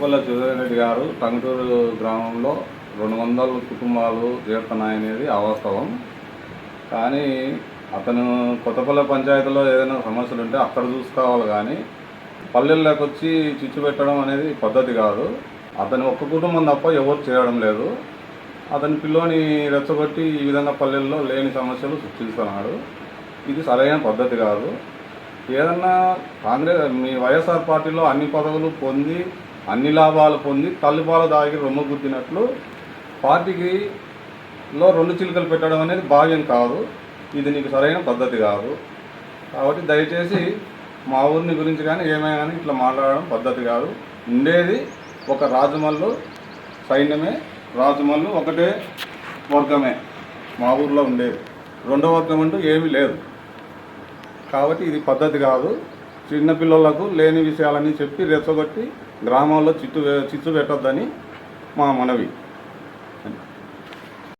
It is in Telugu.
కొత్తపల్లి రెడ్డి గారు టంగుటూరు గ్రామంలో రెండు వందల కుటుంబాలు చేరుతున్నాయనేది అవాస్తవం. కానీ అతను కొత్తపల్లి పంచాయతీలో ఏదైనా సమస్యలు ఉంటే అక్కడ చూసుకోవాలి కానీ పల్లెల్లోకి వచ్చి చిచ్చు పెట్టడం అనేది పద్ధతి కాదు. అతని ఒక్క కుటుంబం తప్ప ఎవరు చేయడం లేదు. అతని పిల్లోని రెచ్చగొట్టి ఈ విధంగా పల్లెల్లో లేని సమస్యలు సృష్టిస్తున్నాడు. ఇది సరైన పద్ధతి కాదు. ఏదన్నా కాంగ్రెస్ మీ వైఎస్ఆర్ పార్టీలో అన్ని పదవులు పొంది అన్ని లాభాలు పొంది తల్లిపాల దాగి రొమ్మ గుద్దినట్లు పార్టీకి లో రెండు చిలుకలు పెట్టడం అనేది భావ్యం కాదు. ఇది నీకు సరైన పద్ధతి కాదు. కాబట్టి దయచేసి మా ఊరిని గురించి కానీ ఏమైనా కానీ ఇట్లా మాట్లాడడం పద్ధతి కాదు. ఉండేది ఒక రాజమల్లు సైన్యమే. రాజమల్లు ఒకటే వర్గమే. మా ఊర్లో ఉండేది. రెండో వర్గం అంటూ ఏమీ లేదు. కాబట్టి ఇది పద్ధతి కాదు. చిన్నపిల్లలకు లేని విషయాలని చెప్పి రెచ్చగొట్టి గ్రామాల్లో చిత్తు చిత్తు పెట్టొద్దని మా మనవి.